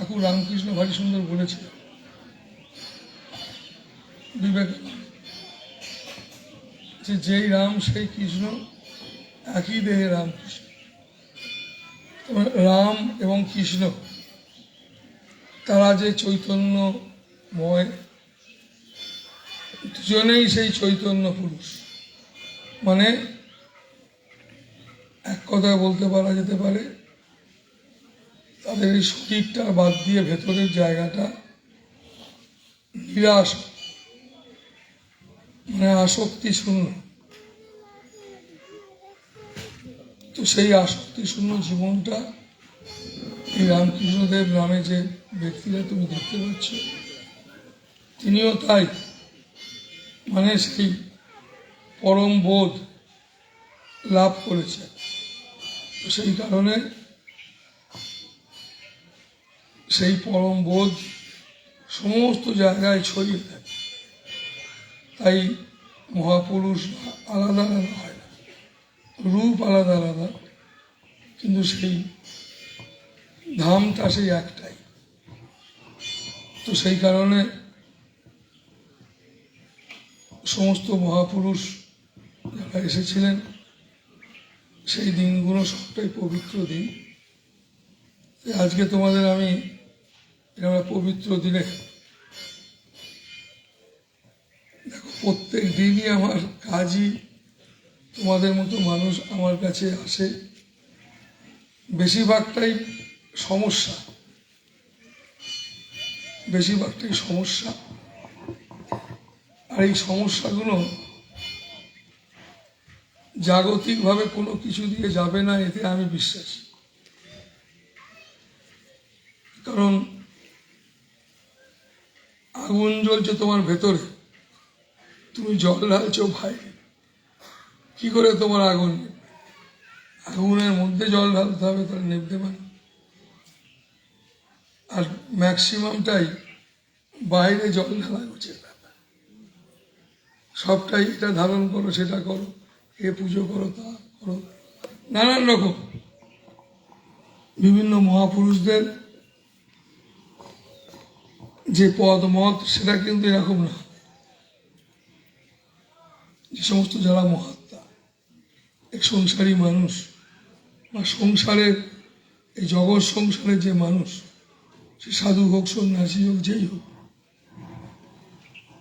ঠাকুর রামকৃষ্ণ ভারী সুন্দর বলেছিল। বিবেক, যে যেই রাম, সেই কৃষ্ণ, একই দেহে রামকৃষ্ণ। রাম এবং কৃষ্ণ, তারা যে চৈতন্যময়, দুজনেই সেই চৈতন্য পুরুষ। মানে এক কথায় বলতে পারা যেতে পারে তাদের এই শরীরটা বাদ দিয়ে ভেতরের জায়গাটা নিরাশ। মানে আসক্তি শূন্য। তো সেই আসক্তি শূন্য জীবনটা এই রামকৃষ্ণদেব নামে যে ব্যক্তিরা তুমি দেখতে পাচ্ছ, তিনিও তাই। মানে সেই পরম বোধ লাভ করেছে সেই কারণে সেই পরম বোধ সমস্ত জায়গায় ছড়িয়ে থাকে তাই মহাপুরুষ আলাদা আলাদা হয় না। রূপ আলাদা আলাদা। কিন্তু সেই ধামটা সেই একটাই। তো সেই কারণে সমস্ত মহাপুরুষ যারা এসেছিলেন, সেই দিনগুলো সবটাই পবিত্র দিন। আজকে তোমাদের আমি এরকম পবিত্র দিনে। দেখো, প্রত্যেক দিনই আমার কাজই তোমাদের মতো মানুষ আমার কাছে আসে। বেশিরভাগটাই সমস্যা। বেশিরভাগটাই সমস্যা। আর এই সমস্যাগুলো জাগতিকভাবে কোনো কিছু দিয়ে যাবে না, এতে আমি বিশ্বাসী। কারণ আগুন জ্বলছে তোমার ভেতরে। তুমি জল ঢালছো ভাই। কি করে তোমার আগুন? আগুনের মধ্যে জল ঢালতে হবে তাহলে নেবতে পারে আর ম্যাক্সিমামটাই বাইরে জল ঢালা উচিত। সবটাই এটা ধারণ করো, সেটা করো। এ পুজো করো, তা করো। নানান রকম। বিভিন্ন মহাপুরুষদের যে পদ মত সেটা কিন্তু এরকম না। যে সমস্ত যারা মহাত্মা, এক সংসারী মানুষ বা সংসারের, এই জগৎ সংসারের যে মানুষ, সে সাধু হোক, সন্ন্যাসী হোক, যেই হোক,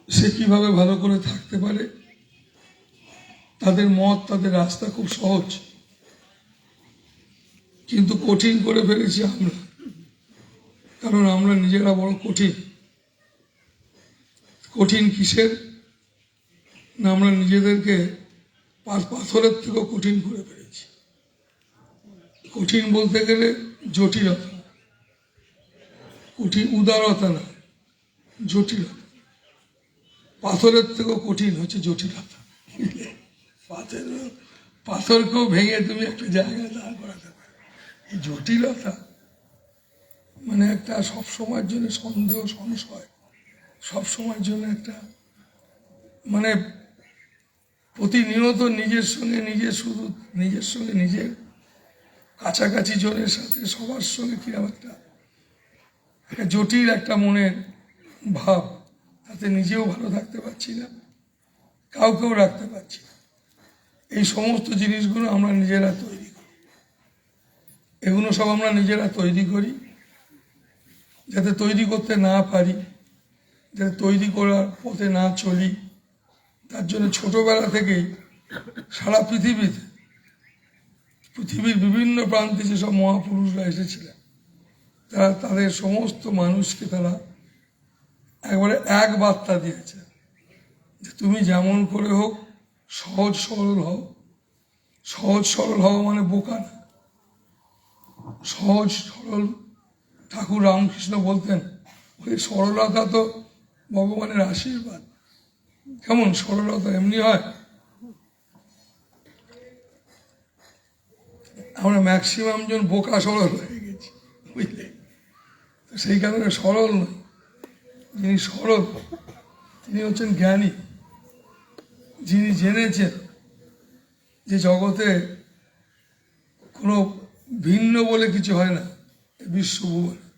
সে কীভাবে ভালো করে থাকতে পারে? তাদের মত, তাদের রাস্তা খুব সহজ। কিন্তু কঠিন করে ফেলেছি আমরা। কারণ আমরা নিজেরা বড় কঠিন। কঠিন কিসের? না, আমরা নিজেদেরকে পাথরের থেকেও কঠিন করে ফেলেছি। কঠিন বলতে গেলে জটিলতা। কঠিন উদারতা না, জটিলতা। পাথরের থেকেও কঠিন হচ্ছে জটিলতা। পাথর পাথরকেও ভেঙে তুমি একটা জায়গায় দাঁড় করাতে পারো। এই জটিলতা মানে একটা সব সময়ের জন্য সন্দেহ, সংশয়। সব সময়ের জন্য একটা মানে প্রতিনিয়ত নিজের সঙ্গে নিজে শুধু নিজের সঙ্গে নিজের কাছাকাছি জনের সাথে সবার সঙ্গে কীরকম একটা একটা জটিল একটা মনের ভাব, তাতে নিজেও ভালো থাকতে পারছি না, কাউকেও রাখতে পারছি না। এই সমস্ত জিনিসগুলো আমরা নিজেরা তৈরি করি। এগুলো সব আমরা নিজেরা তৈরি করি, যাতে তৈরি করতে না পারি। যাতে তৈরি করার পথে না চলি, তার জন্য ছোটবেলা থেকেই সারা পৃথিবীতে, পৃথিবীর বিভিন্ন প্রান্তে যেসব মহাপুরুষরা এসেছিলেন, তারা তাদের সমস্ত মানুষকে তারা একবারে এক বার্তা দিয়েছে যে তুমি যেমন করে হোক, সহজ সরল হও। সহজ সরল হওয়া মানে বোকা না। সহজ সরল ঠাকুর রামকৃষ্ণ বলতেন ওই সরলতা তো ভগবানের আশীর্বাদ। কেমন সরলতা, এমনি হয়? আমরা ম্যাক্সিমাম জন বোকা সরল হয়ে গেছি, বুঝলে? তো সেই কারণে সরল নয়। যিনি সরল, তিনি হচ্ছেন জ্ঞানী। যিনি জেনেছেন যে জগতে কোনো ভিন্ন বলে কিছু হয় না বিশ্বভুবনে।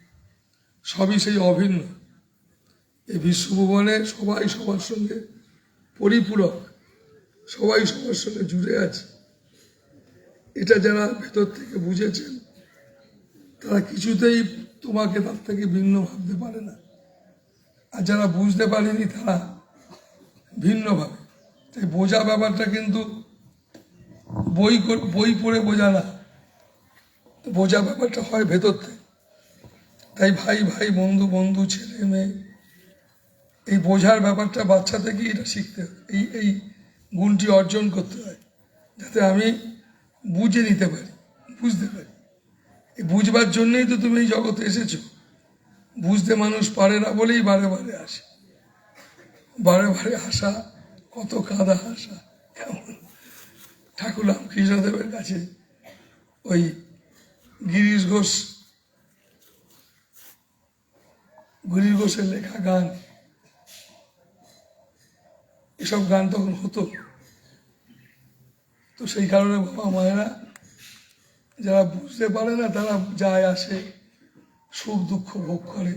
সবই সেই অভিন্ন। এই বিশ্বভুবনে সবাই সবার সঙ্গে পরিপূরক, সবাই সবার সঙ্গে জুড়ে আছে। এটা যারা ভেতর থেকে বুঝেছেন, তারা কিছুতেই তোমাকে তার থেকে ভিন্ন ভাবতে পারে না। আর যারা বুঝতে পারেনি, তারা ভিন্নভাবে তাই বোঝা ব্যাপারটা কিন্তু বই বই পড়ে বোঝা না। বোঝা ব্যাপারটা হয় ভেতর থেকে। তাই ভাই ভাই, বন্ধু বন্ধু, ছেলে, মেয়ে এই বোঝার ব্যাপারটা বাচ্চা থেকেই এটা শিখতে এই এই গুণটি অর্জন করতে হয়, যাতে আমি বুঝে নিতে পারি, বুঝতে পারি। এই বুঝবার জন্যই তো তুমি এই জগতে এসেছ। বুঝতে মানুষ পারে না বলেই বারে বারে আসে। বারে বারে আসা, কত কাঁদা আসা, কেমন? ঠাকুর রামকৃষ্ণদেবের কাছে ওই গিরিশ ঘোষ, গিরিশ ঘোষের লেখা গান এসব গান তখন হতো। তো সেই কারণে বাবা মায়েরা, যারা বুঝতে পারে না, তারা যায় আসে, সুখ দুঃখ ভোগ করে।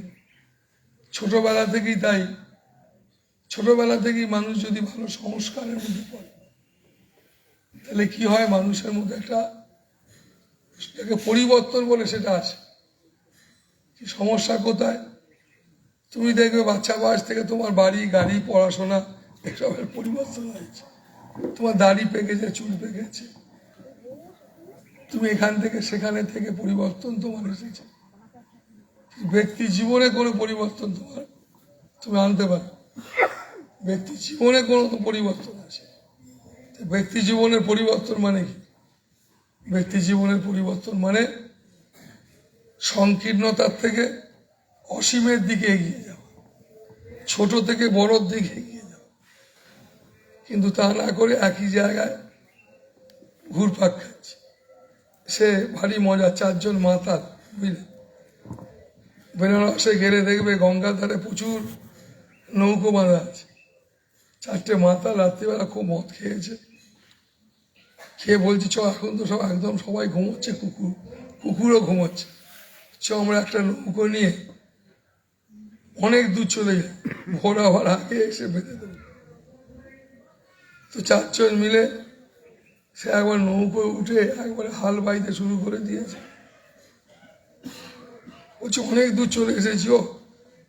ছোটবেলা থেকেই তাই। ছোটবেলা থেকেই মানুষ যদি ভালো সংস্কারের মধ্যে পড়ে, তাহলে কি হয়? মানুষের মধ্যে একটা যাকে পরিবর্তন বলে সেটা আছে কি সমস্যা কোথায়? তুমি দেখবে বাচ্চা বয়স থেকে তোমার বাড়ি, গাড়ি, পড়াশোনা এসবের পরিবর্তন হয়েছে তোমার দাড়ি পেকেছে, চুল পেকেছে। তুমি এখান থেকে, সেখানে থেকে পরিবর্তন তোমার এসেছে। ব্যক্তি জীবনে কোনো পরিবর্তন তোমার, তুমি আনতে পারো। ব্যক্তি জীবনে কোনো তো পরিবর্তন আছে ব্যক্তি জীবনের পরিবর্তন মানে কি? ব্যক্তি জীবনের পরিবর্তন মানে সংকীর্ণতার থেকে অসীমের দিকে এগিয়ে যাওয়া। ছোট থেকে বড়র দিকে এগিয়ে কিন্তু তা না করে একই জায়গায় ঘুরপাক খাচ্ছে। সে ভারী মজা, চারজন মাতাল বুঝলে বেনারসে গেলে দেখবে গঙ্গার ধারে প্রচুর নৌকো বাঁধা আছে। চারটে মাতাল রাত্রিবেলা খুব মদ খেয়েছে। খেয়ে বলছি, চ, এখন তো সব একদম সবাই ঘুমোচ্ছে, কুকুর, কুকুরও ঘুমোচ্ছে। চ, আমরা একটা নৌকো নিয়ে অনেক দূর চলে যাই। ভোর আবার আগে এসে বেঁধে তো চারজন মিলে সে একবার নৌকোয় উঠে একবারে হাল বাইতে শুরু করে দিয়েছে। বলছে, অনেক দূর চলে এসেছি, ও।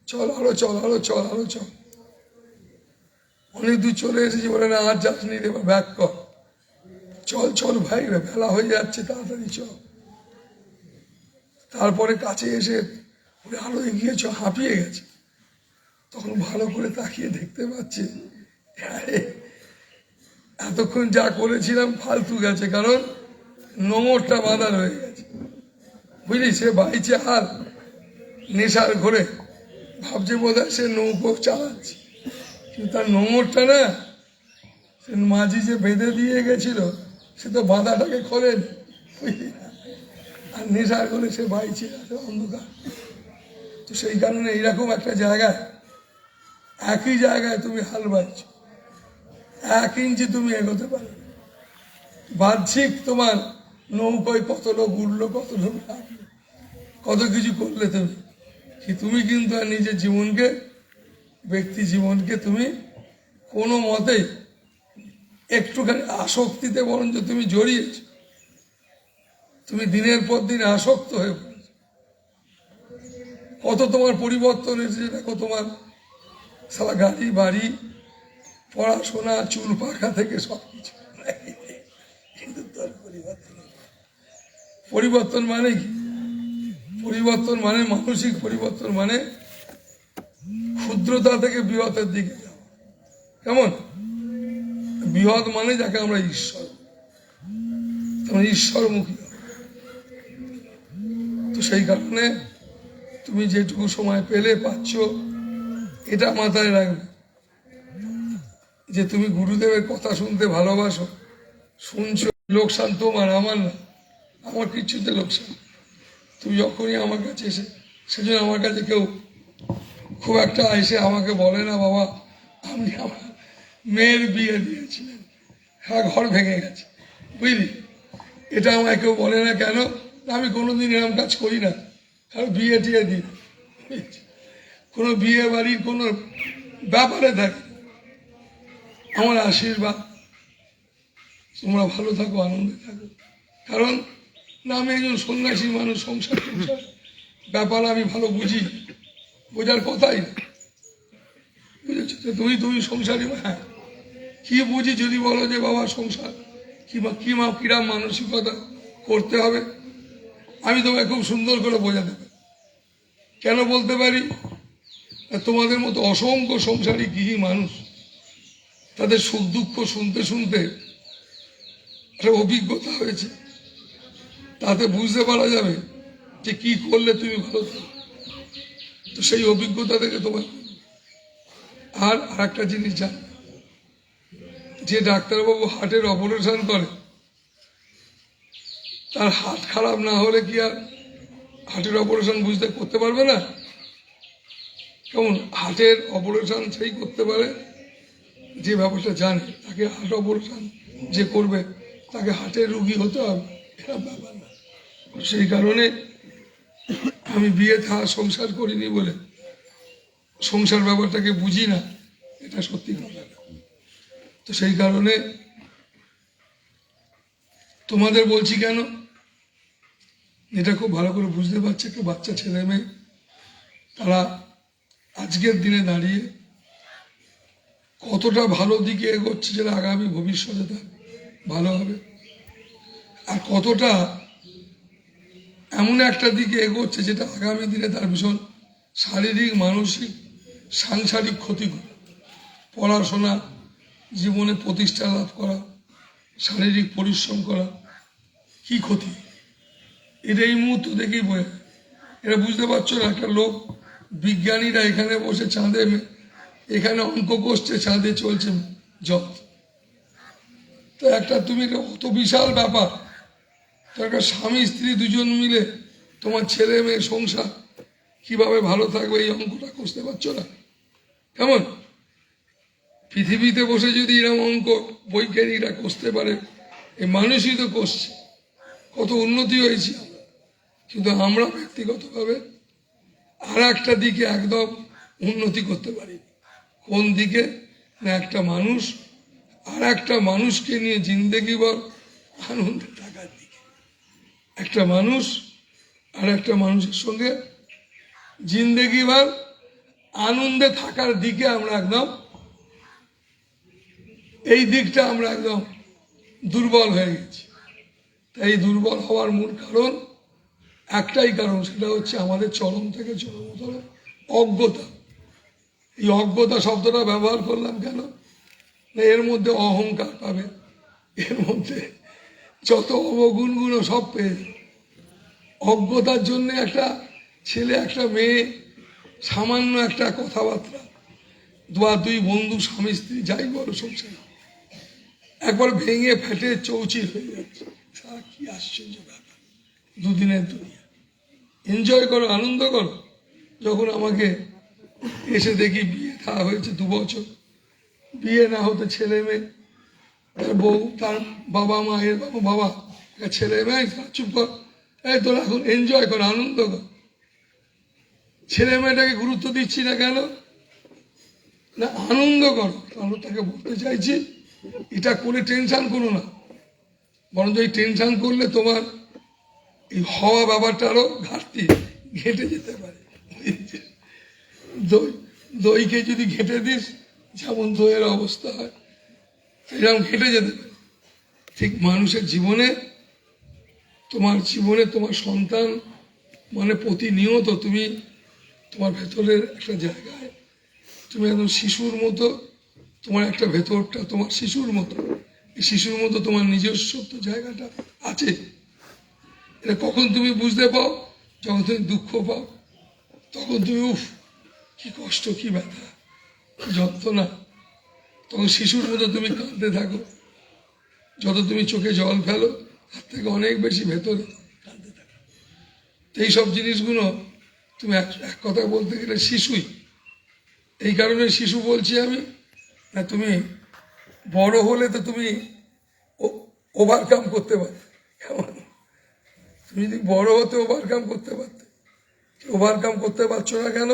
চল, আরও চল আরও চল আরও চল। অনেক দূর চলে এসেছি বলে না, আর যাস নি এবার ব্যাক কর। চল চল ভাই বেলা হয়ে যাচ্ছে, তাড়াতাড়ি চল। তারপরে কাছে এসে ওরে আরও এগিয়ে চ হাঁপিয়ে গেছে। তখন ভালো করে তাকিয়ে দেখতে পাচ্ছে আরে এতক্ষণ যা করেছিলাম ফালতু গেছে, কারণ নোংরটা বাঁধা রয়ে গেছে। বুঝলি, সে বাইচে হাল নেশার ঘরে। ভাবছে বোধ সে নৌকো চালাচ্ছে। কিন্তু তার নোংরটা না, সে মাঝি যে বেঁধে দিয়ে গেছিল, সে তো বাঁধাটাকে খোলেন? আর নেশার ঘরে সে বাইচে অন্ধকার। তো সেই কারণে এইরকম একটা জায়গায়, একই জায়গায় তুমি হাল বাইছো এক ইঞ্চি তুমি এগোতে পারো বাহ্যিক তোমার নৌকোয় কত লোক উঠল কত লোক কত কিছু করলে তুমি। তুমি কিন্তু আর নিজের জীবনকে, ব্যক্তি জীবনকে তুমি কোনো মতেই একটুখানি আসক্তিতে বরঞ্চ তুমি জড়িয়েছ। তুমি দিনের পর দিন আসক্ত হয়ে পড়েছ। কত তোমার পরিবর্তন এসেছে, দেখো তোমার সারা গাড়ি, বাড়ি পড়াশোনা চুল পাখা থেকে সব কিছু কিন্তু তোর পরিবর্তন পরিবর্তন মানে কি? পরিবর্তন মানে মানসিক পরিবর্তন মানে ক্ষুদ্রতা থেকে বৃহতের দিকে যাওয়া। কেমন? বৃহৎ মানে যাকে আমরা ঈশ্বর তেমন ঈশ্বরমুখী। তো সেই কারণে তুমি যেটুকু সময় পেলে পাচ্ছ, এটা মাথায় রাখবে। যে তুমি গুরুদেবের কথা শুনতে ভালোবাসো, শুনছো, লোকসান তোমার, আমার না। আমার কিচ্ছুতে লোকসান। তুমি যখনই আমার কাছে এসে, সেজন্য আমার কাছে কেউ খুব একটা এসে আমাকে বলে না, বাবা, আপনি আমার মেয়ের বিয়ে দিয়েছিলেন। হ্যাঁ ঘর ভেঙে গেছে। বুঝলি? এটা আমায় কেউ বলে না, কেন? আমি কোনোদিন এরকম কাজ করি না। কারণ বিয়ে টিয়ে দিই। কোনো বিয়ে বাড়ির কোনো ব্যাপারে থাকে। আমার আশীর্বাদ। তোমরা ভালো থাকো, আনন্দে থাকো। কারণ না, আমি একজন সন্ন্যাসী মানুষ, সংসার সংসার ব্যাপার আমি ভালো বুঝি। বোঝার কথাই বুঝেছ তো? তুমি তুমি সংসারী হ্যাঁ কি বুঝি যদি বলো যে, বাবা, সংসার কিংবা কি মা, কিরাম মানসিকতা করতে হবে? আমি তোমায় খুব সুন্দর করে বোঝাতে পারি। কেন বলতে পারি? তোমাদের মতো অসংখ্য সংসারী গৃহী মানুষ তাদের সুখ দুঃখ শুনতে শুনতে একটা অভিজ্ঞতা হয়েছে। তাতে বুঝতে পারা যাবে যে কি করলে তুমি ভালো তো সেই অভিজ্ঞতা থেকে তোমার আর আর একটা জিনিস জান, যে ডাক্তারবাবু হার্টের অপারেশন করে, তার হার্ট খারাপ না হলে কি আর হার্টের অপারেশন বুঝতে করতে পারবে না? কেমন? হার্টের অপারেশন সেই করতে পারে যে ব্যাপারটা জানে তাকে হার্ট অপারেশন যে করবে। তাকে হার্টের রুগী হতে হবে এরকম ব্যাপার না। সেই কারণে আমি বিয়ে থা, সংসার করিনি বলে সংসার ব্যাপারটাকে বুঝি না, এটা সত্যি কথা না। তো সেই কারণে তোমাদের বলছি কেন? এটা খুব ভালো করে বুঝতে পারছে একটু বাচ্চা, ছেলে, মেয়ে। তারা আজকের দিনে দাঁড়িয়ে কতটা ভালো দিকে এগোচ্ছে যেটা আগামী ভবিষ্যতে তার ভালো হবে? আর কতটা এমন একটা দিকে এগোচ্ছে যেটা আগামী দিনে তার ভীষণ শারীরিক, মানসিক, সাংসারিক ক্ষতি করে। পড়াশোনা, জীবনে প্রতিষ্ঠা লাভ করা, শারীরিক পরিশ্রম করা, কি ক্ষতি? এটা এই মুহূর্ত দেখেই বোঝা। এটা বুঝতে পারছ না, একটা লোক বিজ্ঞানীরা এখানে বসে চাঁদে এখানে অঙ্ক করছে চাঁদে চলছে। জল তো একটা তুমি অত বিশাল ব্যাপার। তো একটা স্বামী, স্ত্রী দুজন মিলে তোমার ছেলে মেয়ে সংসার কীভাবে ভালো থাকবে এই অঙ্কটা কষতে পারছ না? কেমন? পৃথিবীতে বসে যদি এরকম অঙ্ক বৈজ্ঞানিকরা কষতে পারে এই মানুষই তো কষছে কত উন্নতি হয়েছে। কিন্তু আমরা ব্যক্তিগতভাবে আর একটা দিকে একদম উন্নতি করতে পারি। কোন দিকে? না একটা মানুষ, আর একটা মানুষকে নিয়ে জিন্দেগি বল আনন্দে থাকার দিকে। একটা মানুষ, আর একটা মানুষের সঙ্গে জিন্দেগি বল, আনন্দে থাকার দিকে আমরা একদম, এই দিকটা আমরা একদম দুর্বল হয়ে গেছি। তাই দুর্বল হওয়ার মূল কারণ, একটাই কারণ, সেটা হচ্ছে আমাদের চরম থেকে চরমতর অজ্ঞতা। এই অজ্ঞতা শব্দটা ব্যবহার করলাম কেন? এর মধ্যে অহংকার পাবে। এর মধ্যে যত অবগুণগুলো সব পেয়ে। অজ্ঞতার জন্য একটা ছেলে, একটা মেয়ে, সামান্য একটা কথাবার্তা দোয়া দুই বন্ধু, স্বামী, স্ত্রী, যাই বলো, সংসার। একবার ভেঙে ফেটে চৌচির হয়ে যাচ্ছে। সারা কি আশ্চর্য ব্যাপার। দুদিনের দুনিয়া। এনজয় করো, আনন্দ করো। যখন আমাকে এসে দেখি বিয়ে থা হয়েছে দু বছর। বিয়ে না হতে ছেলে মেয়ে। তার বউ, তার বাবা মা এর বাবা বাবা ছেলে মেয়ে চুপ কর। এই তোর এখন এনজয় কর, আনন্দ কর। ছেলে মেয়েটাকে গুরুত্ব দিচ্ছি না কেন? না, আনন্দ করো। তাহলে তাকে বলতে চাইছি, এটা করে টেনশন করো না। বরঞ্চ এই টেনশন করলে তোমার এই হওয়া ব্যাপারটা আরও ঘাটতি ঘেটে যেতে পারে। দই, দইকে যদি ঘেটে দিস, যেমন দইয়ের অবস্থা হয়, সেরকম ঘেটে যেতে ঠিক মানুষের জীবনে, তোমার জীবনে তোমার সন্তান মানে প্রতিনিয়ত তুমি তোমার ভেতরের একটা জায়গায়, তুমি একদম শিশুর মতো, তোমার একটা ভেতরটা তোমার শিশুর মতো, এই শিশুর মতো তোমার নিজস্ব তো জায়গাটা আছে। এটা কখন তুমি বুঝতে পাও? যখন তুমি দুঃখ পাও, তখন তুমি উফ কি কষ্ট, কি ব্যথা, যন্ত্রণা। তখন শিশুর মতো তুমি কাঁদতে থাকো। যত তুমি চোখে জল ফেলো, তার থেকে অনেক বেশি ভেতরে কাঁদতে থাকো। তো এইসব জিনিসগুলো তুমি এক এক কথা বলতে গেলে শিশুই। এই কারণে শিশু বলছি আমি, না তুমি বড় হলে তো তুমি ওভারকাম করতে পারতে। কেমন? তুমি যদি বড় হতে ওভারকাম করতে পারতে। ওভারকাম করতে পারছ না কেন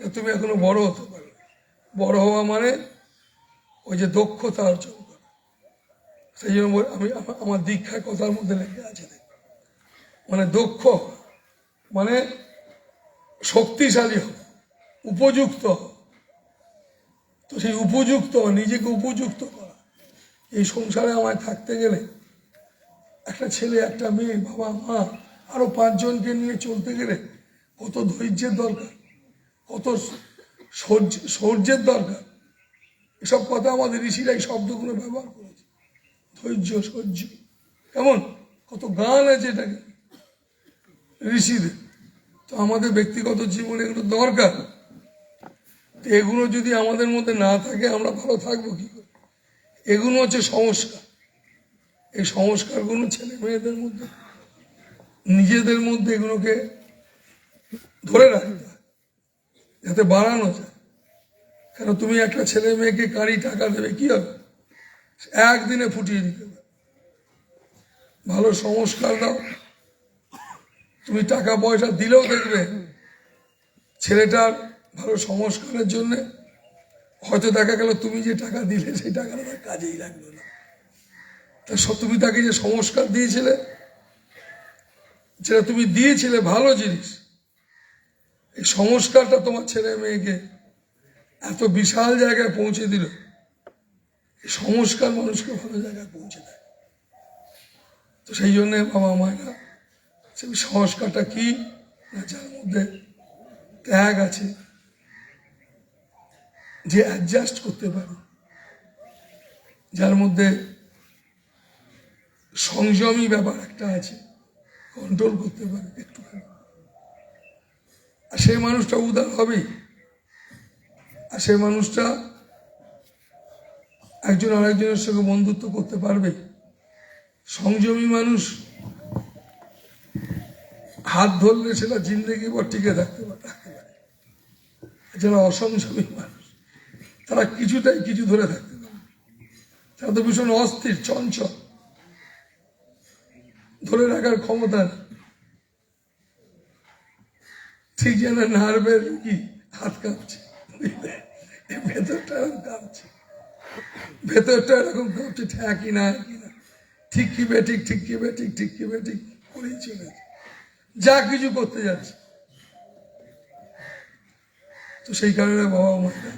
তুমি এখনও বড় হতে পারো বড় হওয়া মানে ওই যে দক্ষতা অর্জন করা। সেই জন্য আমি আমার দীক্ষার কথার মধ্যে লেগে আছে। মানে দক্ষ মানে শক্তিশালী হওয়া, উপযুক্ত তো সেই উপযুক্ত নিজেকে উপযুক্ত করা। এই সংসারে আমায় থাকতে গেলে একটা ছেলে, একটা মেয়ে, বাবা, মা, আরও পাঁচজনকে নিয়ে চলতে গেলে কত ধৈর্যের দরকার। কত সৌর্যের দরকার। এসব কথা আমাদের ঋষিরা এই শব্দগুলো ব্যবহার করেছে। ধৈর্য, সহ্য। কেমন? কত গান আছে এটাকে। ঋষিদের। তো আমাদের ব্যক্তিগত জীবনে এগুলো দরকার। তো এগুলো যদি আমাদের মধ্যে না থাকে, আমরা ভালো থাকব কি করে? এগুলো হচ্ছে সংস্কার। এই সংস্কারগুলো ছেলে মেয়েদের মধ্যে, নিজেদের মধ্যে এগুলোকে ধরে রাখতে যাতে বাড়ানো যায়। কেন তুমি একটা ছেলে মেয়েকে কারি টাকা দেবে, কি হবে? একদিনে ফুটিয়ে দিতে পারে ভালো সংস্কার দাও। তুমি টাকা পয়সা দিলেও দেখবে ছেলেটার ভালো সংস্কারের জন্য হয়তো দেখা গেল তুমি যে টাকা দিলে সেই টাকাটা তার কাজেই লাগল না। তা তুমি তাকে যে সংস্কার দিয়েছিলে, যেটা তুমি দিয়েছিলে ভালো জিনিস এই সংস্কারটা তোমার ছেলে মেয়েকে এত বিশাল জায়গায় পৌঁছে দিল। এই সংস্কার মানুষকে ভালো জায়গায় পৌঁছে দেয়। তো সেই জন্যে বাবা মায়েরা সেই সংস্কারটা কি না যার মধ্যে ত্যাগ আছে, যে অ্যাডজাস্ট করতে পারে, যার মধ্যে সংযমী ব্যাপার একটা আছে কন্ট্রোল করতে পারে একটু আর সেই মানুষটা উদার হবেই। আর সেই মানুষটা একজন আরেকজনের সঙ্গে বন্ধুত্ব করতে পারবে। সংযমী মানুষ হাত ধরলে সেটা জিন্দগি পর টিকে থাকতে পারে যারা অসংযমী মানুষ, তারা কিছুটাই কিছু ধরে থাকতে পারে তারা তো ভীষণ অস্থির, চঞ্চল। ধরে রাখার ক্ষমতা নেই। ঠিক যেন নার্ভের কি? হাত কাঁপছে? ভেতরটা এরকম কাঁপছে। ভেতরটা এরকম কাঁপছে হ্যাঁ কি না কি না। ঠিক কি বেঠিক ঠিক কি বেঠিক ঠিক কি বেঠিক করেই চলেছে যা কিছু করতে যাচ্ছে। তো সেই কারণে বাবা মায়েরা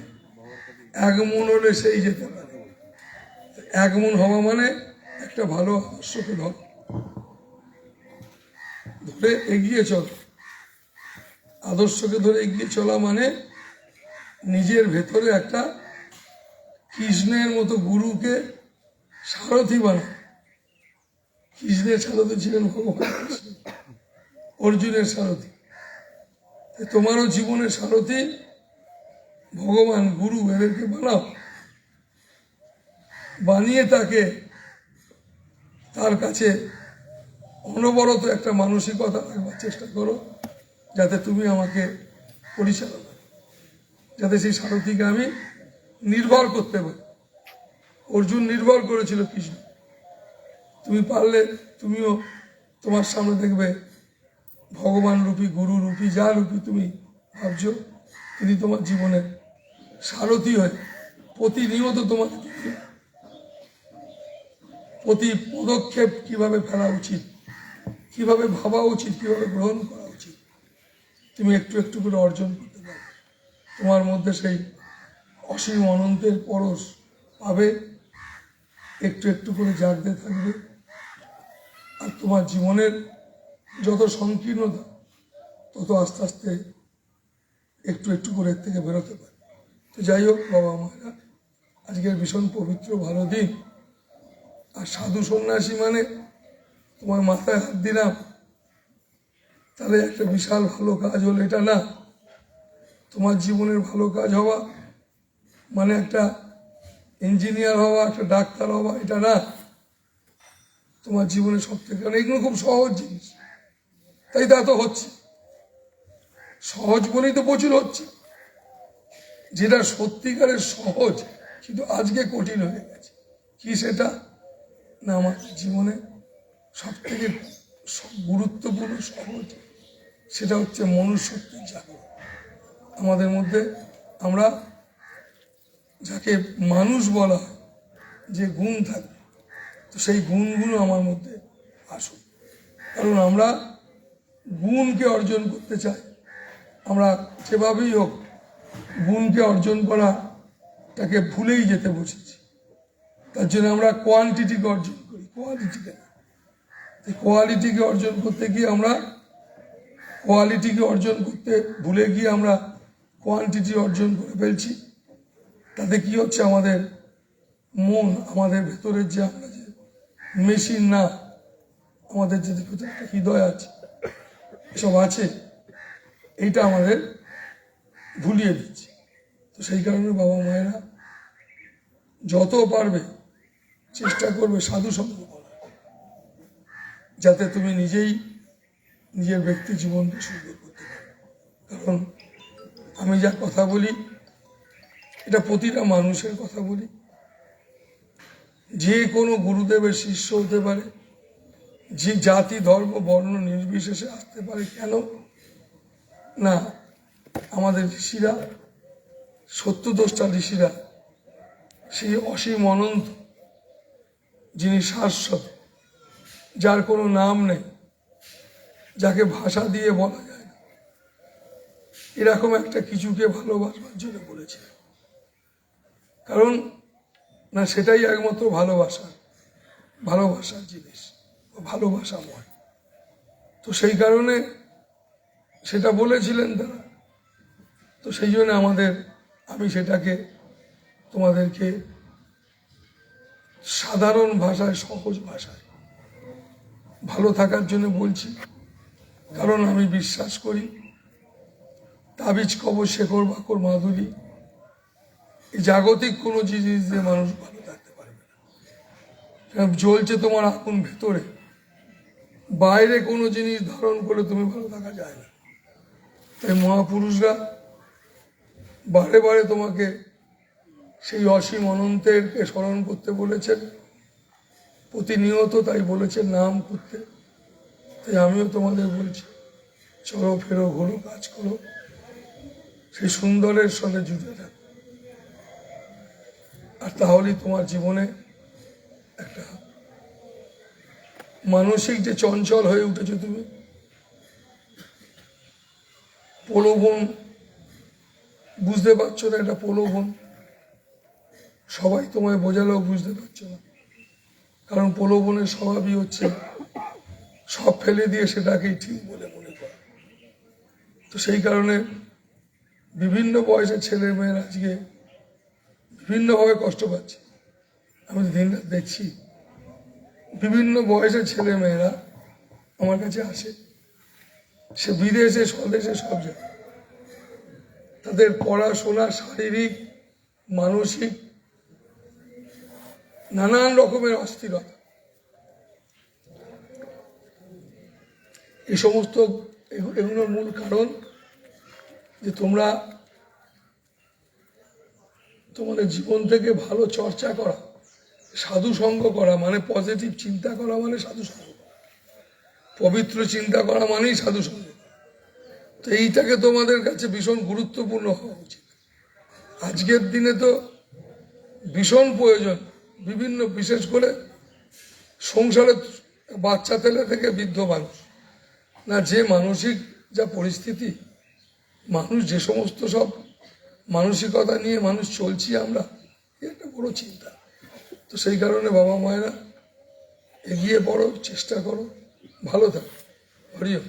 এক মন হলে সেই যেতে পারে। এক মন হওয়া মানে একটা ভালো আদর্শকে ধর। ধরে এগিয়ে চল। আদর্শকে ধরে এগিয়ে চলা মানে নিজের ভেতরে একটা কৃষ্ণের মতো গুরুকে সারথি বানা কৃষ্ণের সারথি ছিলেন অর্জুনের সারথি। তোমারও জীবনের সারথি ভগবান, গুরু, এদেরকে বানাও। বানিয়ে তাকে তার কাছে অনবরত একটা মানসিকতা রাখবার চেষ্টা করো। যাতে তুমি আমাকে পরিচালনা। যাতে সেই সারথীকে আমি নির্ভর করতে পারি। অর্জুন নির্ভর করেছিল কৃষ্ণ। তুমি পারলে তুমিও তোমার সামনে দেখবে ভগবান রূপী, গুরু রূপী, যা রূপী তুমি ভাবছ, তিনি তোমার জীবনে সারথী হয়ে প্রতিনিয়ত তোমার প্রতি পদক্ষেপ কীভাবে ফেলা উচিত, কীভাবে ভাবা উচিত, কীভাবে গ্রহণ করা তুমি একটু একটু করে অর্জন করতে পারবে তোমার মধ্যে সেই অসীম অনন্তের পরশ পাবে। একটু একটু করে জাগতে থাকবে। আর তোমার জীবনের যত সংকীর্ণতা, তত আস্তে আস্তে একটু একটু করে এর থেকে বেরোতে পারে তো যাই হোক, বাবা মায়েরা, আজকের ভীষণ পবিত্র, ভালো দিন। আর সাধু সন্ন্যাসী মানে তোমার মাথায় হাত দিলাম। তাহলে একটা বিশাল ভালো কাজ হলো এটা না। তোমার জীবনের ভালো কাজ হওয়া মানে একটা ইঞ্জিনিয়ার হওয়া, একটা ডাক্তার হওয়া, এটা না। তোমার জীবনে সব থেকে এগুলো খুব সহজ জিনিস। তাই তা তো হচ্ছে। সহজ বলেই তো প্রচুর হচ্ছে। যেটা সত্যিকারের সহজ, কিন্তু আজকে কঠিন হয়ে গেছে। কি সেটা? না, আমার জীবনে সব থেকে গুরুত্বপূর্ণ সহজ। সেটা হচ্ছে মনুষ্যত্বের জাগরণ। আমাদের মধ্যে আমরা যাকে মানুষ বলা যে গুণ থাকবে তো সেই গুণগুলো আমার মধ্যে আসুক। কারণ আমরা গুণকে অর্জন করতে চাই। আমরা যেভাবেই হোক গুণকে অর্জন করা তাকে ভুলেই যেতে বসেছি। তার জন্য আমরা কোয়ান্টিটিকে অর্জন করি। কোয়ালিটিকে কোয়ালিটিকে অর্জন করতে গিয়ে আমরা কোয়ালিটিকে অর্জন করতে ভুলে গিয়ে আমরা কোয়ান্টিটি অর্জন করে ফেলছি। তাতে কি হচ্ছে? আমাদের মন, আমাদের ভেতরের যে আমরা যে মেশিন না, আমাদের যে ভেতরে একটা হৃদয় আছে সব আছে, এইটা আমাদের ভুলিয়ে দিচ্ছে। তো সেই কারণে বাবা মায়েরা যত পারবে চেষ্টা করবে সাধু সঙ্গ যাতে তুমি নিজেই নিজের ব্যক্তি জীবনকে সুন্দর করতে পারো। কারণ আমি যা কথা বলি, এটা প্রতিটা মানুষের কথা বলি। যে কোনো গুরুদেবের শিষ্য হতে পারে, যে জাতি, ধর্ম, বর্ণ নির্বিশেষে আসতে পারে, কেন? না, আমাদের ঋষিরা সত্যদোষটা ঋষিরা, সেই অসীম অনন্ত, যিনি শাশ্বত, যার কোনো নাম নেই যাকে ভাষা দিয়ে বলা যায় না। এরকম একটা কিছুকে ভালোবাসবার জন্য বলেছে। কারণ, না, সেটাই একমাত্র ভালোবাসা। ভালোবাসার জিনিস ভালোবাসা ভালোবাসাময় তো সেই কারণে সেটা বলেছিলেন তারা। তো সেই জন্য আমাদের, আমি সেটাকে তোমাদেরকে সাধারণ ভাষায়, সহজ ভাষায় ভালো থাকার জন্য বলছি। কারণ আমি বিশ্বাস করি, তাবিজ কবর, শেখর বাকর, মাধুরী, এই জাগতিক কোনো জিনিস দিয়ে মানুষ ভালো থাকতে পারবে না। জ্বলছে তোমার আগুন ভেতরে। বাইরে কোনো জিনিস ধারণ করে তুমি ভালো থাকা যায় না। তাই মহাপুরুষরা বারে বারে তোমাকে সেই অসীম অনন্তেরকে স্মরণ করতে বলেছেন, প্রতিনিয়ত তাই বলেছেন, নাম করতে। তাই আমিও তোমাদের বলছি, চলো ফেরো, ঘোরো, কাজ করো। সেই সুন্দরের সঙ্গে জুড়ে থাকো। আর তাহলেই তোমার জীবনে একটা মানসিক যে চঞ্চল হয়ে উঠেছো তুমি, প্রলোভন, বুঝতে পারছ না এটা প্রলোভন? সবাই তোমায় বোঝালেও বুঝতে পারছ না। কারণ প্রলোভনের স্বভাবই হচ্ছে সব ফেলে দিয়ে সেটাকেই ঠিক বলে মনে করা। তো সেই কারণে বিভিন্ন বয়সের ছেলে মেয়েরা আজকে বিভিন্নভাবে কষ্ট পাচ্ছে। আমি দিন রাত দেখছি, বিভিন্ন বয়সের ছেলে মেয়েরা আমার কাছে আসে। সে বিদেশে, স্বদেশে, সব জায়গায়। তাদের পড়াশোনা শারীরিক, মানসিক নানান রকমের অস্থিরতা। এই সমস্ত এগু- এগুলোর মূল কারণ যে তোমরা তোমাদের জীবন থেকে ভালো চর্চা করা, সাধু সঙ্গ করা মানে পজিটিভ চিন্তা করা মানে সাধু সঙ্গ পবিত্র চিন্তা করা মানেই সাধু সঙ্গ। তো এইটাকে তোমাদের কাছে ভীষণ গুরুত্বপূর্ণ হওয়া উচিত। আজকের দিনে তো ভীষণ প্রয়োজন, বিভিন্ন বিশেষ করে সংসারে বাচ্চা ছেলে থেকে বৃদ্ধ মানুষ। না, যে মানসিক যা পরিস্থিতি, মানুষ যে সমস্ত সব মানসিকতা নিয়ে মানুষ চলছি আমরা একটা বড় চিন্তা। তো সেই কারণে বাবা মায়েরা এগিয়ে পড়ো, চেষ্টা করো। ভালো থাকো। হরিও।